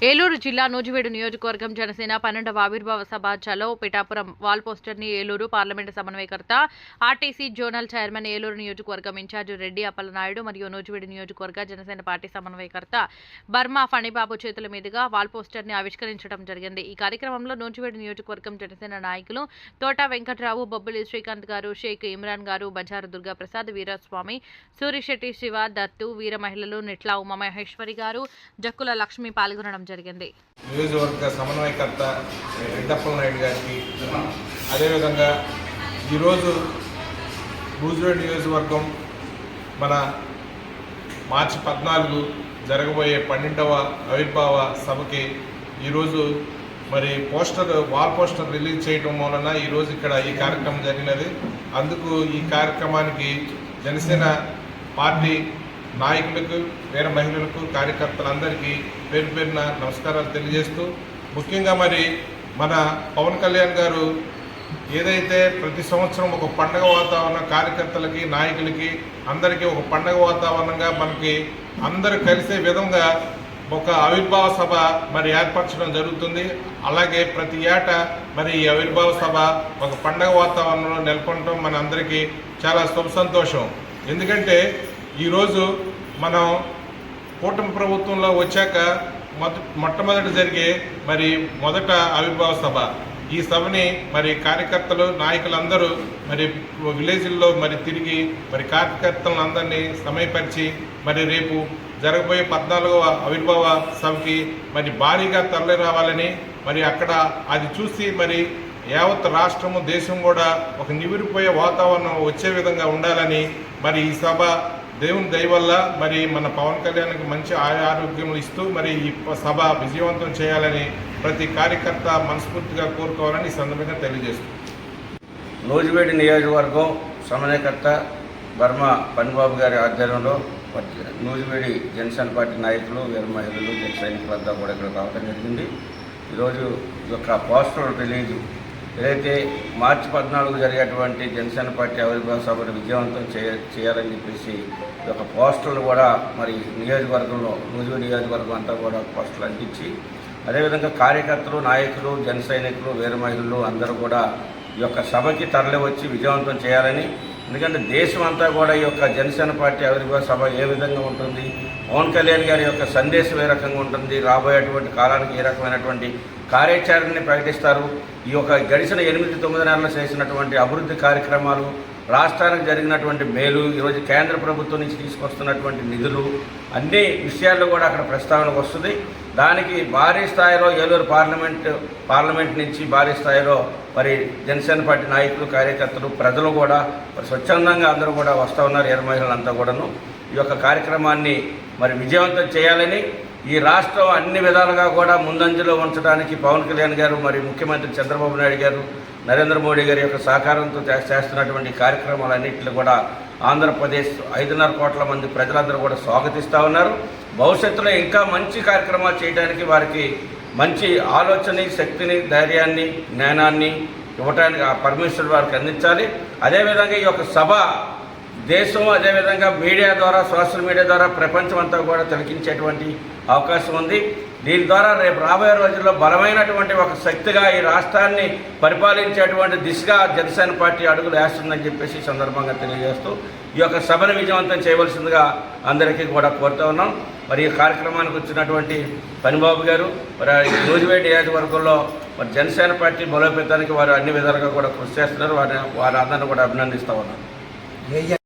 ఏలూరు జిల్లా నూజివీడు నియోజకవర్గం జనసేన పన్నెండవ ఆవిర్భావ సభ పిఠాపురం వాల్ పోస్టర్ని ఏలూరు పార్లమెంటు సమన్వయకర్త ఆర్టీసీ జోనల్ చైర్మన్ ఏలూరు నియోజకవర్గం ఇన్ఛార్జి రెడ్డి అప్పలనాయుడు మరియు నూజివీడు నియోజకవర్గ జనసేన పార్టీ సమన్వయకర్త బర్మా ఫణిబాబు చేతుల మీదుగా వాల్ పోస్టర్ని ఆవిష్కరించడం జరిగింది. ఈ కార్యక్రమంలో నూజివీడు నియోజకవర్గం జనసేన నాయకులు తోట వెంకట్రావు బొబ్బిలి శ్రీకాంత్ గారు షేక్ ఇమ్రాన్ గారు బజారు దుర్గా ప్రసాద్ వీరస్వామి సూరిశెట్టి శివ దత్తు వీర మహిళలు నిట్లా ఉమామహేశ్వరి గారు జక్కుల లక్ష్మి పాల్గొనడం జరిగింది. నియోజకవర్గ సమన్వయకర్త రెడ్డప్పల నాయుడు గారికి అదేవిధంగా ఈరోజు భూజువేడ్ నియోజకవర్గం మన మార్చి పద్నాలుగు జరగబోయే పన్నెండవ ఆవిర్భావ సభకి ఈరోజు మరి పోస్టర్ వాల్ పోస్టర్ రిలీజ్ చేయడం వలన ఈరోజు ఇక్కడ ఈ కార్యక్రమం జరిగినది. అందుకు ఈ కార్యక్రమానికి జనసేన పార్టీ నాయకులకు వేరే మహిళలకు కార్యకర్తలందరికీ పేరు పేరున నమస్కారాలు తెలియజేస్తూ ముఖ్యంగా మరి మన పవన్ కళ్యాణ్ గారు ఏదైతే ప్రతి సంవత్సరం ఒక పండగ వాతావరణం కార్యకర్తలకి నాయకులకి అందరికీ ఒక పండగ వాతావరణంగా మనకి అందరూ కలిసే విధంగా ఒక ఆవిర్భావ సభ మరి ఏర్పరచడం జరుగుతుంది. అలాగే ప్రతి ఏటా మరి ఈ ఆవిర్భావ సభ ఒక పండగ వాతావరణంలో నెలకొనడం మన అందరికీ చాలా శుభ సంతోషం. ఎందుకంటే ఈరోజు మనం కూటమి ప్రభుత్వంలో వచ్చాక మొట్టమొదటి జరిగే మరి మొదట ఆవిర్భావ సభ. ఈ సభని మరి కార్యకర్తలు నాయకులందరూ మరి విలేజ్ల్లో మరి తిరిగి మరి కార్యకర్తలను అందరినీ సమయపరిచి మరి రేపు జరగబోయే పద్నాలుగవ ఆవిర్భావ సభకి మరి భారీగా తరలి రావాలని మరి అక్కడ అది చూసి మరి యావత్ రాష్ట్రము దేశం కూడా ఒక నివిరిపోయే వాతావరణం వచ్చే విధంగా ఉండాలని మరి ఈ సభ దేవుని దయ వల్ల మరి మన పవన్ కళ్యాణ్కి మంచి ఆయు ఆరోగ్యం ఇస్తూ మరి ఈ సభ విజయవంతం చేయాలని ప్రతి కార్యకర్త మనస్ఫూర్తిగా కోరుకోవాలని ఈ సందర్భంగా తెలియజేస్తుంది నూజివేడి నియోజకవర్గం సమన్వయకర్త బర్మ పనిబాబు గారి ఆధ్వర్యంలో నూజివేడి జనసేన పార్టీ నాయకులు వీర మహిళలు జన సైనికులంతా కూడా ఇక్కడ రావడం జరిగింది. ఈరోజు ఈ యొక్క పోస్టర్ రిలీజ్ ఏదైతే మార్చి పద్నాలుగు జరిగేటువంటి జనసేన పార్టీ ఆవిర్భావ సభను విజయవంతం చేయ చేయాలని చెప్పేసి ఈ యొక్క పోస్టర్లు కూడా మరి నియోజకవర్గంలో నూజివేడి నియోజకవర్గం అంతా కూడా పోస్టర్లు అంటించి అదేవిధంగా కార్యకర్తలు నాయకులు జన సైనికులు వీర మహిళలు అందరూ కూడా ఈ యొక్క సభకి తరలి వచ్చి విజయవంతం చేయాలని ఎందుకంటే దేశం అంతా కూడా ఈ యొక్క జనసేన పార్టీ ఆవిర్భావ సభ ఏ విధంగా ఉంటుంది? పవన్ కళ్యాణ్ గారి యొక్క సందేశం ఏ రకంగా ఉంటుంది? రాబోయేటువంటి కాలానికి ఏ రకమైనటువంటి కార్యాచరణని ప్రకటిస్తారు. ఈ యొక్క గడిచిన ఎనిమిది తొమ్మిది నెలలు చేసినటువంటి అభివృద్ధి కార్యక్రమాలు రాష్ట్రానికి జరిగినటువంటి మేలు ఈరోజు కేంద్ర ప్రభుత్వం నుంచి తీసుకొస్తున్నటువంటి నిధులు అన్ని విషయాల్లో కూడా అక్కడ ప్రస్తావనకు వస్తుంది. దానికి భారీ స్థాయిలో ఏలూరు పార్లమెంట్ పార్లమెంట్ నుంచి భారీ స్థాయిలో మరి జనసేన పార్టీ నాయకులు కార్యకర్తలు ప్రజలు కూడా మరి స్వచ్ఛందంగా అందరూ కూడా వస్తూ ఉన్నారు ఎర్ర మహిళలంతా కూడాను. ఈ యొక్క కార్యక్రమాన్ని మరి విజయవంతం చేయాలని ఈ రాష్ట్రం అన్ని విధాలుగా కూడా ముందంజలో ఉంచడానికి పవన్ కళ్యాణ్ గారు మరియు ముఖ్యమంత్రి చంద్రబాబు నాయుడు గారు నరేంద్ర మోడీ గారి యొక్క సహకారంతో చేస్తున్నటువంటి కార్యక్రమాలన్నింటిని కూడా ఆంధ్రప్రదేశ్ ఐదున్నర కోట్ల మంది ప్రజలందరూ కూడా స్వాగతిస్తూ ఉన్నారు. భవిష్యత్తులో ఇంకా మంచి కార్యక్రమాలు చేయడానికి వారికి మంచి ఆలోచన శక్తిని ధైర్యాన్ని జ్ఞానాన్ని ఇవ్వటానికి ఆ పర్మిషన్ వారికి అందించాలి. అదేవిధంగా ఈ యొక్క సభ దేశం అదేవిధంగా మీడియా ద్వారా సోషల్ మీడియా ద్వారా ప్రపంచం అంతా కూడా తిలకించేటువంటి అవకాశం ఉంది. దీని ద్వారా రేపు రాబోయే రోజుల్లో బలమైనటువంటి ఒక శక్తిగా ఈ రాష్ట్రాన్ని పరిపాలించేటువంటి దిశగా జనసేన పార్టీ అడుగులు వేస్తుందని చెప్పేసి ఈ సందర్భంగా తెలియజేస్తూ ఈ యొక్క సభను విజయవంతం చేయవలసిందిగా అందరికీ కూడా కోరుతూ ఉన్నాం. మరి ఈ కార్యక్రమానికి వచ్చినటువంటి పనిబాబు గారు మరి నూజివేడ్ నియోజకవర్గంలో మరి జనసేన పార్టీ బలోపేతానికి వారు అన్ని విధాలుగా కూడా కృషి చేస్తున్నారు. వారి వారి అందరిని కూడా అభినందిస్తూ ఉన్నాం.